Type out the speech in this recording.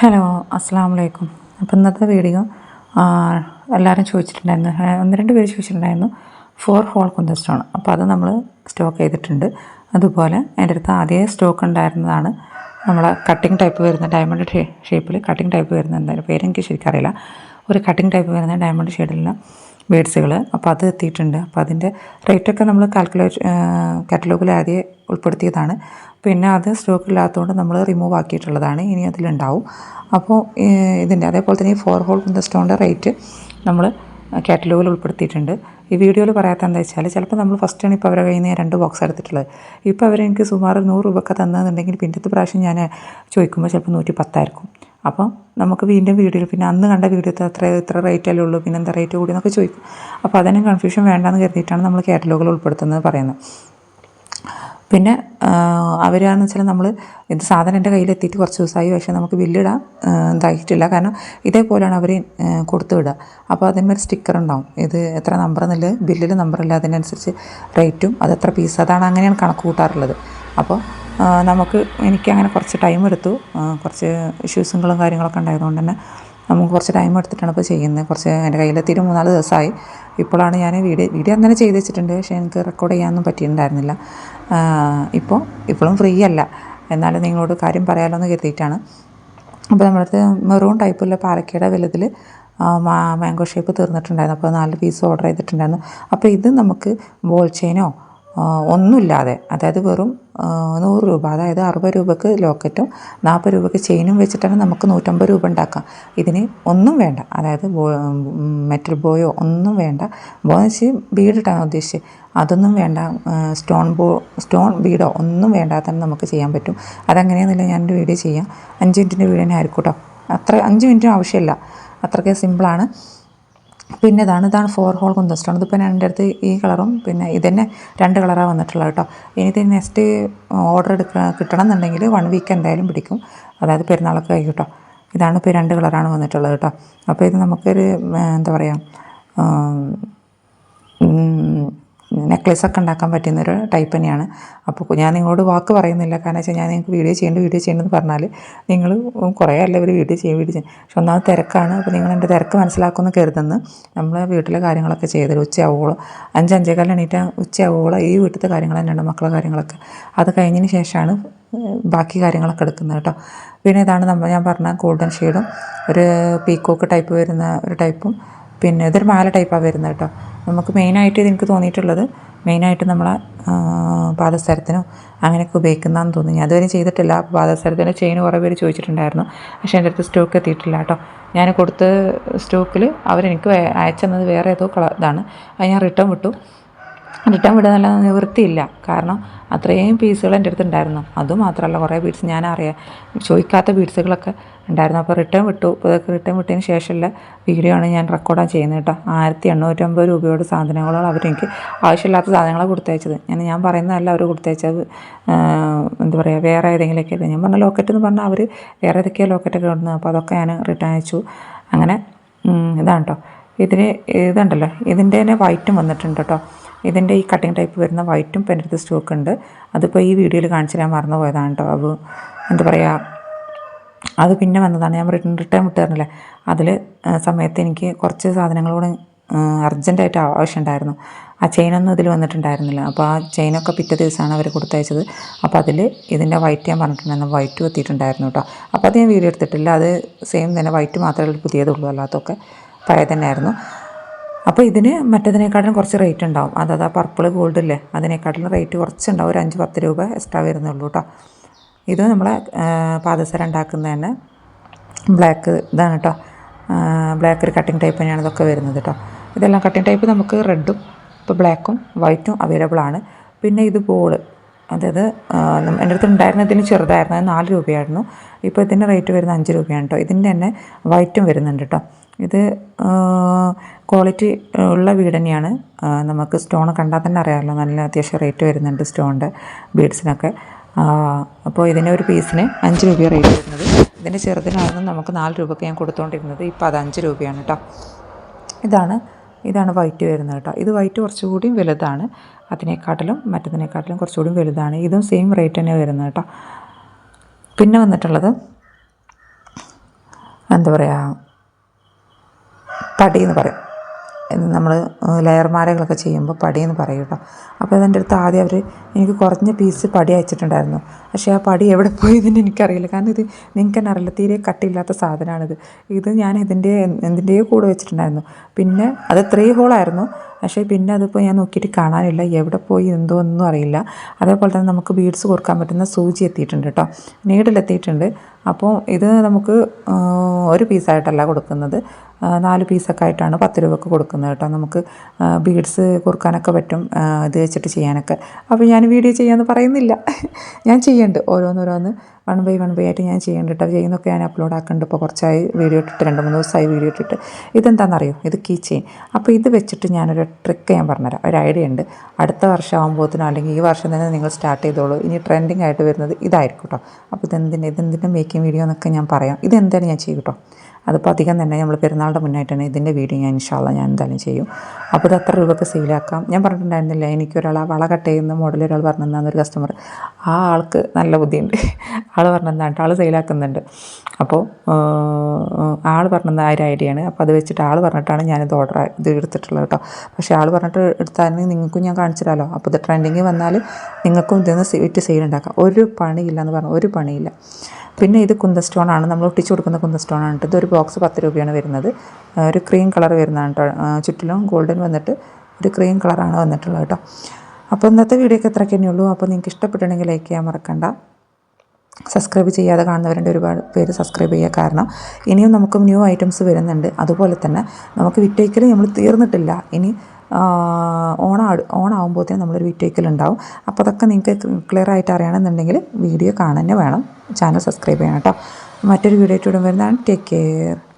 Hello അസ്സാം വലൈക്കും അപ്പം ഇന്നത്തെ വീഡിയോ എല്ലാവരും ചോദിച്ചിട്ടുണ്ടായിരുന്നു. ഒന്ന് രണ്ട് പേര് ചോദിച്ചിട്ടുണ്ടായിരുന്നു. ഫോർ ഹോൾ കുന്ത സ്റ്റോൺ അപ്പോൾ അത് നമ്മൾ സ്റ്റോക്ക് ചെയ്തിട്ടുണ്ട്. അതുപോലെ എന്റെ അടുത്ത് ആദ്യമേ സ്റ്റോക്ക് ഉണ്ടായിരുന്നതാണ്. നമ്മൾ കട്ടിങ് ടൈപ്പ് വരുന്ന ഡയമണ്ട് ഷേപ്പിൽ കട്ടിങ് ടൈപ്പ് വരുന്ന എന്തായാലും പേരെനിക്ക് ശരിക്കറിയില്ല. ഒരു കട്ടിങ് ടൈപ്പ് വരുന്ന ഡയമണ്ട് ഷെയ്ഡിലുള്ള ബേഡ്സുകൾ അപ്പോൾ അത് എത്തിയിട്ടുണ്ട്. അപ്പോൾ അതിന്റെ റേറ്റൊക്കെ നമ്മൾ കാൽക്കുലേറ്റ് കാറ്റലോഗിൽ ആദ്യം ഉൾപ്പെടുത്തിയതാണ്. പിന്നെ അത് സ്റ്റോക്ക് ഇല്ലാത്തതുകൊണ്ട് നമ്മൾ റിമൂവ് ആക്കിയിട്ടുള്ളതാണ്. ഇനി അതിലുണ്ടാവും. അപ്പോൾ ഇതിന്റെ അതേപോലെ തന്നെ ഈ ഫോർ ഹോൾ കുന്ത സ്റ്റോണിന്റെ റേറ്റ് നമ്മൾ കാറ്റലോഗിൽ ഉൾപ്പെടുത്തിയിട്ടുണ്ട്. ഈ വീഡിയോയിൽ പറയാത്ത എന്താ വെച്ചാൽ ചിലപ്പോൾ നമ്മൾ ഫസ്റ്റാണ് ഇപ്പോൾ അവരെ കയ്യിൽ നിന്ന് രണ്ട് ബോക്സ് എടുത്തിട്ടുള്ളത്. ഇപ്പോൾ അവരെനിക്ക് സുമാർ നൂറ് രൂപയൊക്കെ തന്നതെന്നുണ്ടെങ്കിൽ പിന്നത്തെ പ്രാവശ്യം ഞാൻ ചോദിക്കുമ്പോൾ ചിലപ്പോൾ നൂറ്റി പത്തായിരിക്കും. അപ്പം നമുക്ക് വീണ്ടും വീഡിയോയിൽ പിന്നെ അന്ന് കണ്ട വീഡിയോത്തെ അത്ര ഇത്ര റേറ്റ് അല്ലേ ഉള്ളൂ പിന്നെ എന്താ റേറ്റ് കൂടി എന്നൊക്കെ ചോദിക്കും. അപ്പോൾ അതിനും കൺഫ്യൂഷൻ വേണ്ടാന്ന് കരുതിയിട്ടാണ് നമ്മൾ കാറ്റലോഗിൽ ഉൾപ്പെടുത്തുന്നത് പറയുന്നത്. പിന്നെ അവരാണെന്ന് വെച്ചാൽ നമ്മൾ ഇത് സാധനം എന്റെ കയ്യിലെത്തിയിട്ട് കുറച്ച് ദിവസമായി പക്ഷേ നമുക്ക് ബില്ലിടാൻ ഇതായിട്ടില്ല. കാരണം ഇതേപോലെയാണ് അവർ കൊടുത്തു വിടുക. അപ്പോൾ അതിന്മേൽ സ്റ്റിക്കർ ഉണ്ടാവും. ഇത് എത്ര നമ്പർ എന്നുള്ളത് ബില്ലിൽ നമ്പറില്ല അതിനനുസരിച്ച് റേറ്റും അത് എത്ര പീസ് അതാണ് അങ്ങനെയാണ് കണക്ക് കൂട്ടാറുള്ളത്. അപ്പോൾ നമുക്ക് എനിക്കങ്ങനെ കുറച്ച് ടൈം എടുത്തു. കുറച്ച് ഇഷ്യൂസുകളും കാര്യങ്ങളൊക്കെ ഉണ്ടായതുകൊണ്ട് തന്നെ നമുക്ക് കുറച്ച് ടൈം എടുത്തിട്ടാണ് ഇപ്പോൾ ചെയ്യുന്നത്. കുറച്ച് എന്റെ കയ്യിലെത്തിയിട്ട് മൂന്നാൽ ദിവസമായി. ഇപ്പോഴാണ് ഞാൻ വീഡിയോ വീഡിയോ അങ്ങനെ ചെയ്ത് വെച്ചിട്ടുണ്ട്. പക്ഷേ എനിക്ക് റെക്കോർഡ് ചെയ്യാനൊന്നും പറ്റിയിട്ടുണ്ടായിരുന്നില്ല. ഇപ്പോൾ ഇപ്പോഴും ഫ്രീ അല്ല. എന്നാലും നിങ്ങളോട് കാര്യം പറയാമല്ലോ എന്ന് കരുതിയിട്ടാണ് അപ്പോൾ നമ്മളടുത്ത് മെറൂൺ ടൈപ്പുള്ള പാലക്കയുടെ വലുതിൽ മാംഗോ ഷേപ്പ് തീർന്നിട്ടുണ്ടായിരുന്നു. അപ്പോൾ നാല് പീസ് ഓർഡർ ചെയ്തിട്ടുണ്ടായിരുന്നു. അപ്പോൾ ഇത് നമുക്ക് ബോൾ ചെയിനോ ഒന്നുമില്ലാതെ അതായത് വെറും നൂറ് രൂപ അതായത് അറുപത് രൂപയ്ക്ക് ലോക്കറ്റും നാൽപ്പത് രൂപയ്ക്ക് ചെയിനും വെച്ചിട്ടാണ് നമുക്ക് നൂറ്റമ്പത് രൂപ ഉണ്ടാക്കാം. ഇതിന് ഒന്നും വേണ്ട അതായത് മെറ്റൽ ബോയോ ഒന്നും വേണ്ട. ബോയെന്ന് എന്ന് വെച്ച് ബീഡിട്ടാണ് ഉദ്ദേശിച്ചത്. അതൊന്നും വേണ്ട സ്റ്റോൺ ബോ സ്റ്റോൺ ബീഡോ ഒന്നും വേണ്ടാതെ തന്നെ നമുക്ക് ചെയ്യാൻ പറ്റും. അതെങ്ങനെയാണെന്നില്ല ഞാനൊരു വീഡിയോ ചെയ്യാം. അഞ്ച് മിനിറ്റിന്റെ വീഡിയോ തന്നെ ആയിരിക്കും കേട്ടോ അത്ര അഞ്ച് മിനിറ്റും ആവശ്യമില്ല. അത്രയ്ക്ക് സിമ്പിളാണ്. പിന്നെ ഇതാണ് ഇതാണ് ഫോർ ഹോൾ കുന്തസ്റ്റോൺ ഇതിപ്പോൾ ഞാൻ എന്റെ അടുത്ത് ഈ കളറും പിന്നെ ഇതന്നെ രണ്ട് കളറാണ് വന്നിട്ടുള്ളത് കേട്ടോ. ഇനി ഇത് നെക്സ്റ്റ് ഓർഡർ എടുക്കുക കിട്ടണം എന്നുണ്ടെങ്കിൽ വൺ വീക്ക് എന്തായാലും പിടിക്കും. അതായത് പെരുന്നാളൊക്കെ ആയി കേട്ടോ. ഇതാണ് ഇപ്പോൾ രണ്ട് കളറാണ് വന്നിട്ടുള്ളത് കേട്ടോ. അപ്പോൾ ഇത് നമുക്കൊരു എന്താ പറയുക നെക്ലേസ് ഒക്കെ ഉണ്ടാക്കാൻ പറ്റുന്നൊരു ടൈപ്പ് തന്നെയാണ്. അപ്പോൾ ഞാൻ നിങ്ങളോട് വാക്ക് പറയുന്നില്ല. കാരണം വെച്ചാൽ ഞാൻ നിങ്ങൾക്ക് വീഡിയോ ചെയ്യേണ്ട വീഡിയോ ചെയ്യേണ്ടതെന്ന് പറഞ്ഞാൽ നിങ്ങൾ കുറേ അല്ല ഒരു വീഡിയോ ചെയ്യും വീഡിയോ ചെയ്യും. പക്ഷെ ഒന്നാമത് തിരക്കാണ്. അപ്പോൾ നിങ്ങൾ എന്റെ തിരക്ക് മനസ്സിലാക്കുമെന്ന് കരുതുന്നു. നമ്മൾ വീട്ടിലെ കാര്യങ്ങളൊക്കെ ചെയ്തത് ഉച്ചയാവുകയുള്ളൂ അഞ്ച് അഞ്ചേകാലം എണീറ്റ് ഉച്ചയാവുകയുള്ളൂ ഈ വീട്ടിലത്തെ കാര്യങ്ങൾ തന്നെയാണ് മക്കളെ കാര്യങ്ങളൊക്കെ. അത് കഴിഞ്ഞതിന് ശേഷമാണ് ബാക്കി കാര്യങ്ങളൊക്കെ എടുക്കുന്നത് കേട്ടോ. പിന്നെ ഇതാണ് നമ്മൾ ഞാൻ പറഞ്ഞ ഗോൾഡൻ ഷെയ്ഡും ഒരു പീക്കോക്ക് ടൈപ്പ് വരുന്ന ഒരു ടൈപ്പും പിന്നെ ഇതൊരു മാല ടൈപ്പാണ് വരുന്നത് കേട്ടോ. നമുക്ക് മെയിനായിട്ട് ഇത് എനിക്ക് തോന്നിയിട്ടുള്ളത് മെയിനായിട്ട് നമ്മളെ പാദസരത്തിനും അങ്ങനെയൊക്കെ ഉപയോഗിക്കുന്നതെന്ന് തോന്നി ഞാൻ അതുവരെ ചെയ്തിട്ടില്ല. പാദസരത്തിന്റെ ചെയിൻ കുറേ പേര് ചോദിച്ചിട്ടുണ്ടായിരുന്നു. പക്ഷേ എന്റെ അടുത്ത് സ്റ്റോക്ക് എത്തിയിട്ടില്ല കേട്ടോ. ഞാൻ കൊടുത്ത സ്റ്റോക്കിൽ അവരെനിക്ക് അയച്ചെന്നത് വേറെ ഏതോ കളർ ഇതാണ്. അത് ഞാൻ റിട്ടേൺ വിട്ടു. റിട്ടേൺ വിടുന്നല്ല നിവൃത്തിയില്ല. കാരണം അത്രയും പീസുകൾ എന്റെ അടുത്ത് ഉണ്ടായിരുന്നു. അതുമാത്രമല്ല കുറേ ബീഡ്സ് ഞാൻ അറിയാം ചോദിക്കാത്ത ബീഡ്സുകളൊക്കെ ഉണ്ടായിരുന്നു. അപ്പോൾ റിട്ടേൺ വിട്ടു. ഇതൊക്കെ റിട്ടേൺ വിട്ടതിന് ശേഷമുള്ള വീഡിയോ ആണ് ഞാൻ റെക്കോർഡാണ് ചെയ്യുന്നത് കേട്ടോ. ആയിരത്തി എണ്ണൂറ്റമ്പത് രൂപയോട് സാധനങ്ങളോട് അവരെനിക്ക് ആവശ്യമില്ലാത്ത സാധനങ്ങളാണ് കൊടുത്തയച്ചത്. ഞാൻ ഞാൻ പറയുന്നതല്ല അവർ കൊടുത്തയച്ചത്. എന്താ പറയുക വേറെ ഏതെങ്കിലുമൊക്കെ ഞാൻ പറഞ്ഞ ലോക്കറ്റ് എന്ന് പറഞ്ഞാൽ അവർ വേറെ ഏതൊക്കെയോ ലോക്കറ്റൊക്കെ ഇടുന്നത് അപ്പോൾ അതൊക്കെ ഞാൻ റിട്ടേൺ അയച്ചു. അങ്ങനെ ഇതാണ് കേട്ടോ. ഇതിന് ഇതുണ്ടല്ലോ. ഇതിന്റെ തന്നെ വൈറ്റും വന്നിട്ടുണ്ട് കേട്ടോ. ഇതിന്റെ ഈ കട്ടിങ് ടൈപ്പ് വരുന്ന വൈറ്റും ഇപ്പം സ്റ്റോക്ക് ഉണ്ട്. അതിപ്പോൾ ഈ വീഡിയോയിൽ കാണിച്ചു ഞാൻ മറന്നു പോയതാണ് കേട്ടോ അത് എന്താ പറയുക അത് പിന്നെ വന്നതാണ്. ഞാൻ റിട്ടേൺ റിട്ടേൺ വിട്ടുതരുന്നില്ലേ അതിൽ സമയത്ത് എനിക്ക് കുറച്ച് സാധനങ്ങളോട് അർജന്റായിട്ട് ആവശ്യമുണ്ടായിരുന്നു ആ ചെയിനൊന്നും ഇതിൽ വന്നിട്ടുണ്ടായിരുന്നില്ല. അപ്പോൾ ആ ചെയിനൊക്കെ പിറ്റേ ദിവസമാണ് അവർ കൊടുത്തയച്ചത്. അപ്പോൾ അതിൽ ഇതിന്റെ വൈറ്റ് ഞാൻ പറഞ്ഞിട്ടുണ്ടായിരുന്നു. വൈറ്റ് എത്തിയിട്ടുണ്ടായിരുന്നു കേട്ടോ അപ്പോൾ അത് ഞാൻ വീഡിയോ എടുത്തിട്ടില്ല. അത് സെയിം തന്നെ വൈറ്റ് മാത്രമേ പുതിയതുള്ളൂ അല്ലാത്തൊക്കെ. പഴയ തന്നെയായിരുന്നു അപ്പോൾ ഇതിന് മറ്റേതിനേക്കാട്ടിലും കുറച്ച് റേറ്റ് ഉണ്ടാവും. ആ പർപ്പിൾ ഗോൾഡ് ഇല്ലേ? അതിനേക്കാട്ടിലും റേറ്റ് കുറച്ചുണ്ടാവും. ഒരു അഞ്ച് പത്ത് രൂപ എക്സ്ട്രാ വരുന്നുള്ളൂ കേട്ടോ ഇത് നമ്മൾ പാദസരം ഉണ്ടാക്കുന്നതന്നെ ബ്ലാക്ക് ഇതാണ് കേട്ടോ ബ്ലാക്ക് ഒരു കട്ടിങ് ടൈപ്പ് തന്നെയാണ് ഇതൊക്കെ വരുന്നത് കേട്ടോ ഇതെല്ലാം കട്ടിങ് ടൈപ്പ് നമുക്ക് റെഡും ഇപ്പോൾ ബ്ലാക്കും വൈറ്റും അവൈലബിൾ ആണ്. പിന്നെ ഇത് ബോൾ അതായത് എന്റെ അടുത്ത് ഉണ്ടായിരുന്നതിന് ചെറുതായിരുന്നു. അത് നാല് രൂപയായിരുന്നു. ഇപ്പോൾ ഇതിന്റെ റേറ്റ് വരുന്നത് അഞ്ച് രൂപയാണ് കേട്ടോ ഇതിന്റെ തന്നെ വൈറ്റും വരുന്നുണ്ട് കേട്ടോ ഇത് ക്വാളിറ്റി ഉള്ള വീട് തന്നെയാണ് നമുക്ക് സ്റ്റോൺ കണ്ടാൽ തന്നെ അറിയാമല്ലോ. നല്ല അത്യാവശ്യം റേറ്റ് വരുന്നുണ്ട് സ്റ്റോണിന്റെ ബീഡ്സിനൊക്കെ. അപ്പോൾ ഇതിന്റെ ഒരു പീസിന് അഞ്ച് രൂപ റേറ്റ് വരുന്നത്. ഇതിന്റെ ചെറുതിനായിരുന്നു നമുക്ക് നാല് രൂപയ്ക്ക് ഞാൻ കൊടുത്തുകൊണ്ടിരുന്നത് ഇപ്പോൾ അത് അഞ്ച് രൂപയാണ് കേട്ടോ ഇതാണ് ഇതാണ് വൈറ്റ് വരുന്നത് കേട്ടോ. ഇത് വൈറ്റ് കുറച്ചുകൂടി വലുതാണ്. അതിനേക്കാട്ടിലും മറ്റതിനേക്കാട്ടിലും കുറച്ചുകൂടി വലുതാണ്. ഇതും സെയിം റേറ്റ് തന്നെ വരുന്നത് കേട്ടോ. പിന്നെ വന്നിട്ടുള്ളത് എന്താ പറയുക തടി എന്ന് പറയും. നമ്മൾ ലെയർ മാലകളൊക്കെ ചെയ്യുമ്പോൾ പടിയെന്ന് പറയും കേട്ടോ. അപ്പോൾ അതെന്റെ അടുത്ത് ആദ്യം അവർ എനിക്ക് കുറഞ്ഞ പീസ് പടി അയച്ചിട്ടുണ്ടായിരുന്നു. പക്ഷേ ആ പടി എവിടെ പോയതെന്ന് എനിക്കറിയില്ല. കാരണം ഇത് നിങ്ങൾക്ക് തന്നെ അറിയില്ല. തീരെ കട്ടിയില്ലാത്ത സാധനമാണിത് ഇത് ഞാൻ ഇതിന്റെ എന്തിന്റെയോ കൂടെ വെച്ചിട്ടുണ്ടായിരുന്നു. പിന്നെ അത് ത്രീ ഹോളായിരുന്നു പക്ഷേ പിന്നെ അതിപ്പോൾ ഞാൻ നോക്കിയിട്ട് കാണാനില്ല. എവിടെ പോയി എന്തോ ഒന്നും അറിയില്ല. അതേപോലെ തന്നെ നമുക്ക് ബീഡ്സ് കൊടുക്കാൻ പറ്റുന്ന സൂചി എത്തിയിട്ടുണ്ട് കേട്ടോ. നീഡിലെത്തിയിട്ടുണ്ട് അപ്പോൾ ഇത് നമുക്ക് ഒരു പീസായിട്ടല്ല കൊടുക്കുന്നത്. നാല് പീസൊക്കെ ആയിട്ടാണ് പത്ത് രൂപക്ക് കൊടുക്കുന്നത് കേട്ടോ. നമുക്ക് ബീഡ്സ് കുറുക്കാനൊക്കെ പറ്റും ഇത് വെച്ചിട്ട് ചെയ്യാനൊക്കെ. അപ്പോൾ ഞാൻ വീഡിയോ ചെയ്യാമെന്ന് പറയുന്നില്ല. ഞാൻ ചെയ്യുന്നുണ്ട് ഓരോന്നോരോന്ന് വൺ ബൈ വൺ ബൈ ആയിട്ട് ഞാൻ ചെയ്യുന്നുണ്ട് കേട്ടോ. ചെയ്യുന്നൊക്കെ ഞാൻ അപ്ലോഡ് ആക്കുന്നുണ്ട് ഇപ്പോൾ കുറച്ചായി വീഡിയോ ഇട്ടിട്ട് രണ്ട് മൂന്ന് ദിവസമായി വീഡിയോ ഇട്ടിട്ട്. ഇതെന്താണെന്നറിയോ ഇത് കീ ചെയിൻ അപ്പോൾ ഇത് വെച്ചിട്ട് ഞാനൊരു ട്രിക്ക് ഞാൻ പറഞ്ഞുതരാം. ഒരു ഐഡിയ ഉണ്ട്. അടുത്ത വർഷം ആകുമ്പോഴത്തേനും അല്ലെങ്കിൽ ഈ വർഷം തന്നെ നിങ്ങൾ സ്റ്റാർട്ട് ചെയ്തോളൂ. ഇനി ട്രെൻഡിങ് ആയിട്ട് വരുന്നത് ഇതായിരിക്കും കേട്ടോ. അപ്പോൾ ഇതെന്തിന്റെ ഇതെന്തിന്റെ മേക്കിംഗ് വീഡിയോ എന്നൊക്കെ ഞാൻ പറയാം. ഇതെന്തായാലും ഞാൻ ചെയ്യും കേട്ടോ? അതിപ്പോൾ അധികം തന്നെ നമ്മൾ പെരുന്നാളുടെ മുന്നായിട്ടാണ് ഇതിന്റെ വീഡിയോ ഞാൻ ഇൻഷാല്ല ഞാൻ എന്തായാലും ചെയ്യും. അപ്പോൾ ഇത് അത്ര രൂപയ്ക്ക് സെയിലാക്കാം ഞാൻ പറഞ്ഞിട്ടുണ്ടായിരുന്നില്ല എനിക്കൊരാൾ ആ വള കട്ട് ചെയ്യുന്ന മോഡൽ ഒരാൾ പറഞ്ഞു ഒരു കസ്റ്റമർ ആ ആൾക്ക് നല്ല ബുദ്ധിയുണ്ട്. ആൾ പറഞ്ഞു തന്നിട്ട് ആൾ സെയിലാക്കുന്നുണ്ട് അപ്പോൾ ആൾ പറഞ്ഞ ആ ഒരു ഐഡിയയാണ് അപ്പോൾ അത് വെച്ചിട്ട് ആൾ പറഞ്ഞിട്ടാണ് ഞാനിത് ഓർഡർ ഇത് എടുത്തിട്ടുള്ളത് കേട്ടോ. പക്ഷേ ആൾ പറഞ്ഞിട്ട് എടുത്താൽ നിങ്ങൾക്കും ഞാൻ കാണിച്ചു അപ്പോൾ ഇത് ട്രെൻഡിങ് വന്നാൽ നിങ്ങൾക്കും ഇതിൽ നിന്ന് വിറ്റ് സെയിൽ ഉണ്ടാക്കാം. ഒരു പണിയില്ല എന്ന് പറഞ്ഞു. ഒരു പണിയില്ല. പിന്നെ ഇത് കുന്ത സ്റ്റോൺ ആണ്. നമ്മൾ ഒട്ടിച്ചു കൊടുക്കുന്ന കുന്ത സ്റ്റോൺ ആണ് ഇതൊരു ബോക്സ് പത്ത് രൂപയാണ് വരുന്നത്. ഒരു ക്രീം കളർ വരുന്നതാണ് കേട്ടോ. ചുറ്റിലും ഗോൾഡൻ വന്നിട്ട് ഒരു ക്രീം കളറാണ് വന്നിട്ടുള്ളത് കേട്ടോ. അപ്പോൾ ഇന്നത്തെ വീഡിയോക്ക് ഇത്രയൊക്കെ തന്നെയുള്ളൂ അപ്പോൾ നിങ്ങൾക്ക് ഇഷ്ടപ്പെട്ടിട്ടുണ്ടെങ്കിൽ ലൈക്ക് ചെയ്യാൻ മറക്കണ്ട. സബ്സ്ക്രൈബ് ചെയ്യാതെ കാണുന്നവരുടെ ഒരുപാട് പേര് സബ്സ്ക്രൈബ് ചെയ്യുക കാരണം. ഇനിയും നമുക്ക് ന്യൂ ഐറ്റംസ് വരുന്നുണ്ട്. അതുപോലെ തന്നെ നമുക്ക് വിറ്റേക്കൽ നമ്മൾ തീർന്നിട്ടില്ല. ഇനി ഓണം ഓണാകുമ്പോഴത്തേനും നമ്മളൊരു വീഡിയോ ഉണ്ടാവും അപ്പോൾ അതൊക്കെ നിങ്ങൾക്ക് ക്ലിയർ ആയിട്ട് അറിയണമെന്നുണ്ടെങ്കിൽ വീഡിയോ കാണുന്നേ വേണം. ചാനൽ സബ്സ്ക്രൈബ് ചെയ്യണം കേട്ടോ. മറ്റൊരു വീഡിയോ ആയിട്ട് വരുന്നതാണ്. Take care